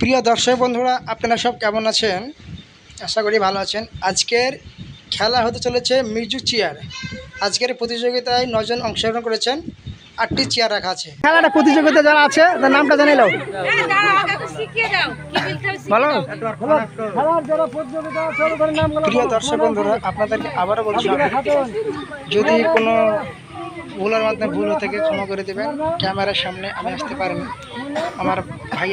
প্রিয় দর্শক বন্ধুরা আপনারা সব কেমন আছেন? আশা করি ভালো আছেন। আজকের খেলা হতে চলেছে মিউজিক চেয়ার। আজকের প্রতিযোগিতায় নজন অংশগ্রহণ করেছেন আটটি চেয়ার রাখা আছে। খেলাটা প্রতিযোগিতা যারা আছে তার নামটা জানিয়ে নাও ভালো? প্রিয় দর্শক বন্ধুরা আপনাদেরকে আবারও বলছি যদি কোনো ভুলের মাধ্যমে ভুল থেকে ক্ষমা করে দেবেন। ক্যামেরার সামনে আমি আসতে পারিনি। আমার ভাই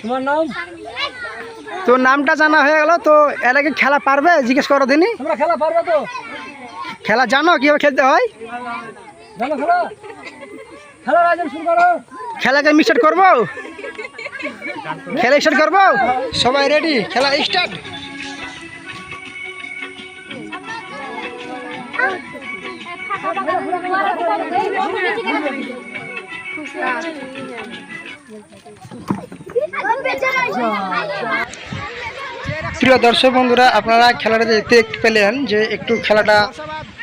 তোমার নাম তো নামটা জানা হয়ে গেল তো এলাকে খেলা পারবে? জিজ্ঞেস করো দিনই তোমরা খেলা পারবে তো? খেলা জানো কীভাবে খেলতে হয়? খেলাকে মিস্টার করব? খেলা স্টার্ট করব? সবাই রেডি খেলা স্টার্ট প্রিয় দর্শক বন্ধুরা, আপনারা খেলাটা দেখতে পেলেন যে একটু খেলাটা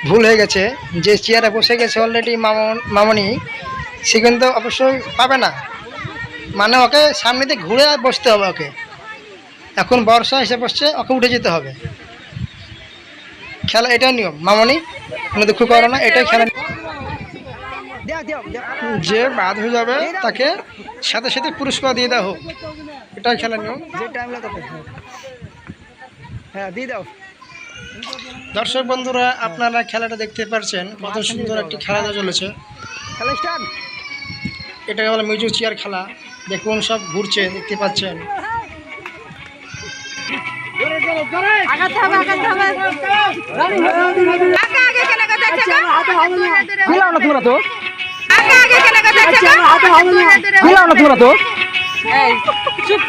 ভুল হয়ে গেছে। যে চেয়ারে বসে গেছে অলরেডি মামন মামনি সে কিন্তু অবশ্যই পাবে না। মানে ওকে সামনে দিয়ে ঘুরে বসতে হবে ওকে। এখন বর্ষা এসে বসছে ওকে উঠে যেতে হবে। খেলা এটাই নিয়ম। মামনি কোনো দুঃখ করো না এটাই খেলা যে বাদ হয়ে যাবে তাকে সাথে সাথে পুরস্কার দিয়ে দেওয়া হোক। এটাই খেলা নিয়ম। যে টাইম লাগাতে হ্যাঁ দিয়ে দাও। দর্শক বন্ধুরা আপনারা খেলাটা দেখতে পারছেন কত সুন্দর একটি খেলা চলেছে। এটা হলো মিউজিক চেয়ার খেলা। দেখুন সব ঘুরছে দেখতে পাচ্ছেন। তোমরা তো। আগে আগে কেন কথা আছে খেলাও না তোমরা তো। এই চুপ।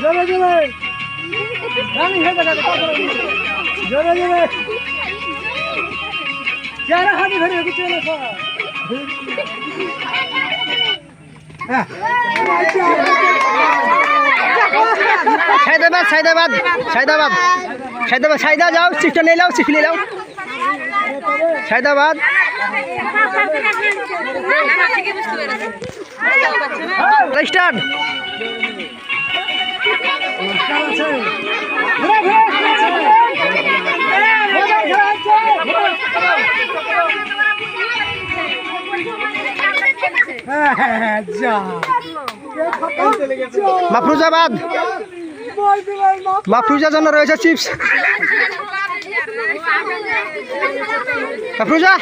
জোরে জোরে রানি হয়ে গেছে জোরে জোরে যারা হাতে ধরে রেখেছে না সব সাইদাবাদ সাইদাবাদ সাইদাবাদ সাইদাবাদ সাইদা যাও চিপটা নিয়ে যাও চিপ নিয়ে যাও সাইদাবাদ স্টার্ট হ্যাঁ যা মাফরুজাবাদ। মাফরুজার জন্য রয়েছে চিপস। মাফরুজা।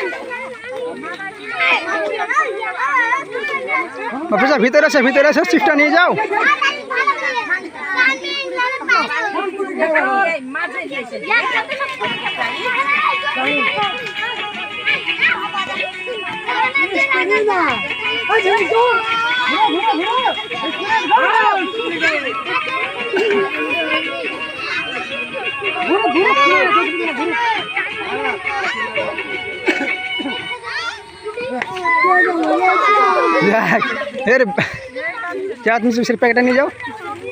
মাফরুজা ভিতরে আছে ভিতরে আছে চিপসটা নিয়ে যাও। দেখ, এর যা তুমি চিপসের প্যাকেটটা নিয়ে যাও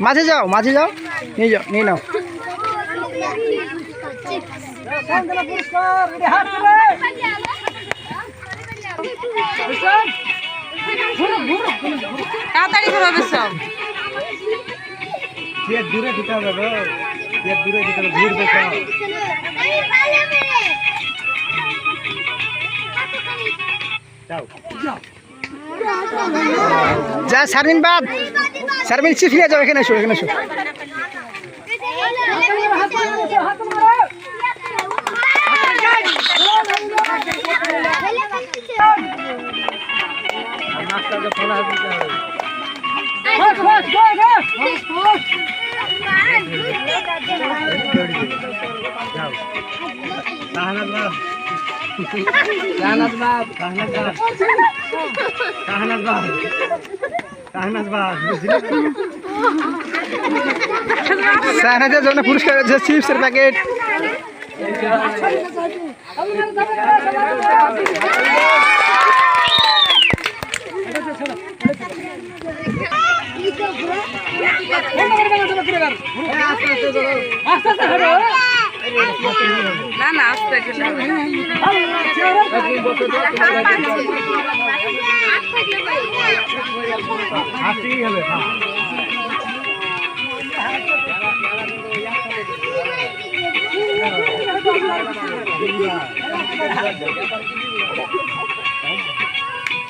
মাঝে যাও মাঝে যাও নিয়ে যাও নিয়ে নাও পুরস্কার রেডি হাত তুলে তাড়াতাড়ি হবে সব। দূরে দিতে হবে গো। দূরে দিতে হবে ঘুরবে সব যা শারমিন বাদ। শারমিন চিপস নিয়ে যাও এখানে এসো এখানে এসো। সাহানাদের জন্য পুরস্কার রয়েছে চিপসের প্যাকেট না না আস্তে হবে হ্যাঁ।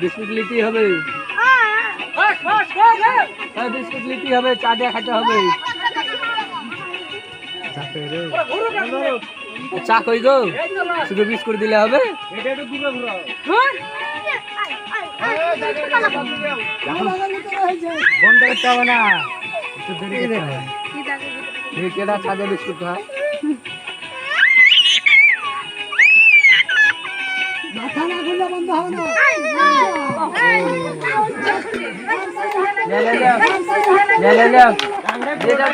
বিস্কুট নিতেই হবে। হ্যাঁ, বিস্কুট নিতেই হবে চা দিয়ে খাইতে হবে। চা কই গো? শুধু বিস্কুট দিলে হবে? বন্ধ করতে হবে না একটু দেরি করতে হবে। এই কেডা চা দিয়ে বিস্কুট খায় ले ले ले ले ले ले दे दे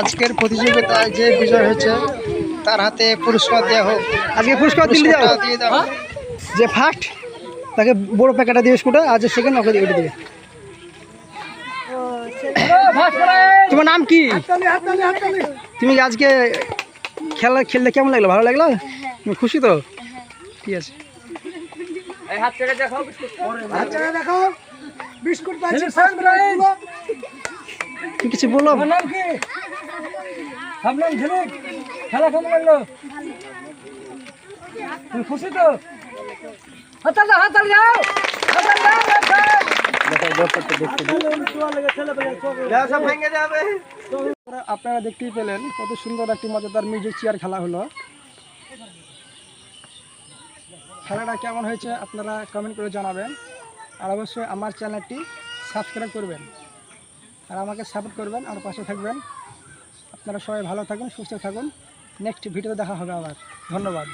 আজকের প্রতিযোগিতায় যে বিজয় হয়েছে তার হাতে পুরস্কার দেওয়া হোক আজকে পুরস্কার দিলে যাও হ্যাঁ? দিয়ে দাও যে ফার্স্ট তাকে বড় প্যাকেটটা দিয়ে স্কুটা আর যে সেকেন্ড ওকে দিয়ে দেবে তোমার নাম কি তুমি আজকে খেলা খেলতে কেমন লাগল? ভালো লাগল? খুশি তো? ঠিক আছে? এই হাত ছেড়ে দেখো বিস্কুট। কিছু বলল নাম কি? খেলা কেমন লাগল? তুমি খুশি তো? হাতাল যাও হাতাল যাও হাতাল যাও আপনারা দেখতেই পেলেন কত সুন্দর একটি মজাদার মিউজিক চেয়ার খেলা হলো। খেলাটা কেমন হয়েছে আপনারা কমেন্ট করে জানাবেন। আর অবশ্যই আমার চ্যানেলটি সাবস্ক্রাইব করবেন। আর আমাকে সাপোর্ট করবেন আর পাশে থাকবেন। আপনারা সবাই ভালো থাকুন সুস্থ থাকুন। নেক্সট ভিডিও দেখা হবে আবার। ধন্যবাদ।